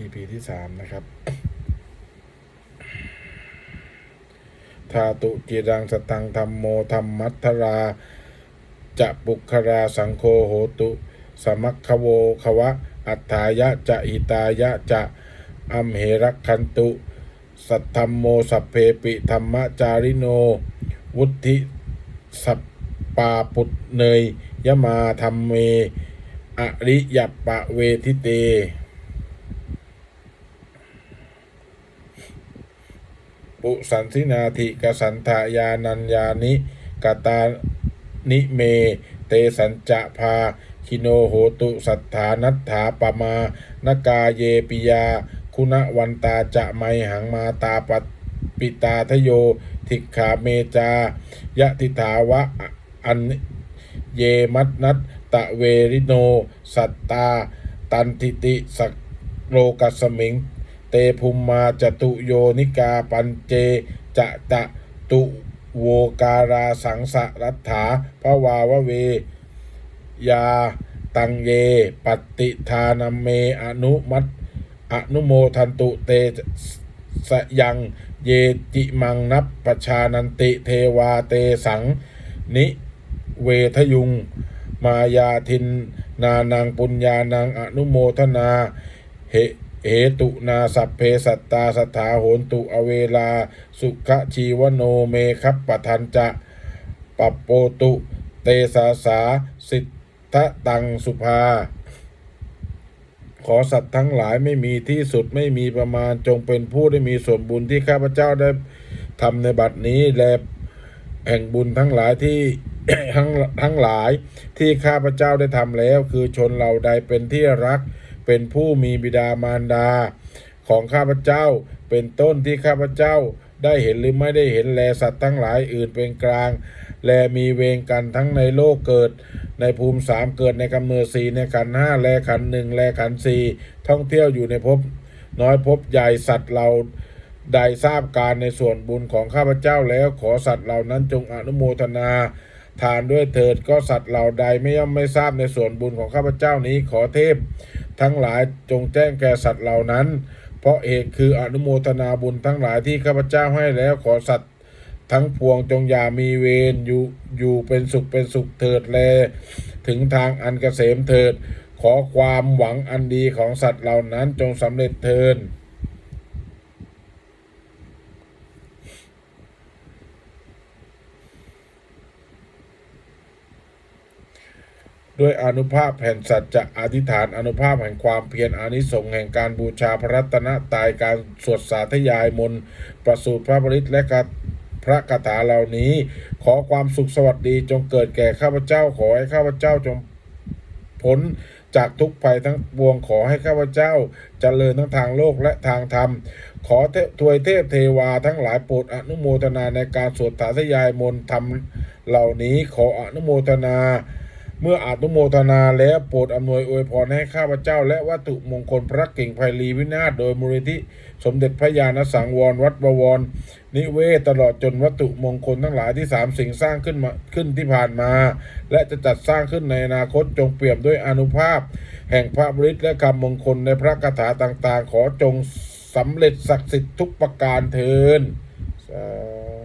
EP ที่สามนะครับทาตุจิรังสตังธรรมโมธรรมัทราจะปุคราสังโฆโหตุ สมัคคโวควะ อัฏฐายะจะอิตายะจะอัมเหรักขันตุ สัทธรรมโมสัพเพปิธรรมจาริโน วุธิสัปปาปุตเนยยมาธรรมเม อริยปะเวทิเต ปุสันสินาธิกสันทายานัญญานิกตานิเม เตสัญจะพา คิโนโหตุสัทธานัตถาปมานกาเยปิยา คุณวันตาจะไมหังมาตาปปิตาทโย ทิกขาเมจายะทิถาวะอันเยมัตนัตตะเวริโน สัตตา ตันทิติสักโลกัสมิง เตภุมมาจตุโยนิกาปัญเจจะตะตุโวการาสังสรัตถาภวาวเวยาตังเยปฏิทานเมอนุมัตอนุโมทันตุเตสยังเยจิมังนับปชานันติเทวาเตสัง นิเวทยุง มายาทิน นานังปุญญานังอนุโมทนา เห เหตุนาสัพเพสัตตาสถาโหนตุอเวลา สุขชีวโนเมคัปปทันจะปัปโปตุ เตสาสาสิทธตังสุภา ขอสัตว์ทั้งหลายไม่มีที่สุดไม่มีประมาณจงเป็นผู้ได้มีส่วนบุญที่ข้าพเจ้าได้ทำในบัดนี้และแห่งบุญทั้งหลายที่ทั้งทั้งหลายที่ข้าพเจ้าได้ทำแล้ว คือชนเหล่าใดเป็นที่รัก เป็นผู้มีบิดามารดา ของข้าพเจ้า เป็นต้นที่ข้าพเจ้าได้เห็นหรือไม่ได้เห็นแลสัตว์ทั้งหลายอื่นเป็นกลาง แลมีเวรกันทั้งในโลกเกิด ในภูมิสามเกิดในกำเนิดสี่ในขันห้าแลขันหนึ่งแลขันสี่ท่องเที่ยวอยู่ในภพน้อยภพใหญ่สัตว์เราใดทราบการในส่วนบุญของข้าพเจ้าแล้วขอสัตว์เหล่านั้นจงอนุโมทนา ทานด้วยเถิดก็สัตว์เหล่าใดไม่ย่อมไม่ทราบในส่วนบุญของข้าพเจ้านี้ขอเทพ ทั้งหลายจงแจ้งแก่สัตว์เหล่านั้น เพราะเหตุคืออนุโมทนาบุญทั้งหลายที่ข้าพเจ้าให้แล้วขอสัตว์ทั้งพวงจงอย่ามีเวรอยู่อยู่เป็นสุขเป็นสุขเถิดแล ถึงทางอันเกษมเถิด ขอความหวังอันดีของสัตว์เหล่านั้นจงสำเร็จเถิด ด้วยอนุภาพแห่งสัจจะอธิษฐานอนุภาพแห่งความเพียรอานิสงส์แห่งการบูชาพระรัตนตรัยการสวดสาธยายมนต์ประสูตรพระบริตและกพระคาถาเหล่านี้ ขอความสุขสวัสดีจงเกิดแก่ข้าพเจ้าขอให้ข้าพเจ้าจงพ้นจากทุกภัยทั้งปวงขอให้ข้าพเจ้าเจริญทั้งทางโลกและทางธรรม ขอเทถวยเทพเทวาทั้งหลายโปรดอนุโมทนาในการสวดสาธยายมนต์ธรรมเหล่านี้ขออนุโมทนา เมื่ออนุโมทนาแล้วโปรดอำนวยอวยพรให้ข้าพเจ้า และวัตถุมงคลพระเก่งไพลีวินาศโดยมูลนิธิสมเด็จพระญาณสังวรวัดบวร นิเวศตลอดจนวัตถุมงคลทั้งหลายที่สามสิ่งสร้างขึ้นมาขึ้นที่ผ่านมา และจะจัดสร้างขึ้นในอนาคตจงเปี่ยมด้วยอนุภาพ แห่งพระบริตรและคำมงคลในพระคาถาต่างๆ ขอจงสำเร็จศักดิ์สิทธิ์ทุกประการเทินสา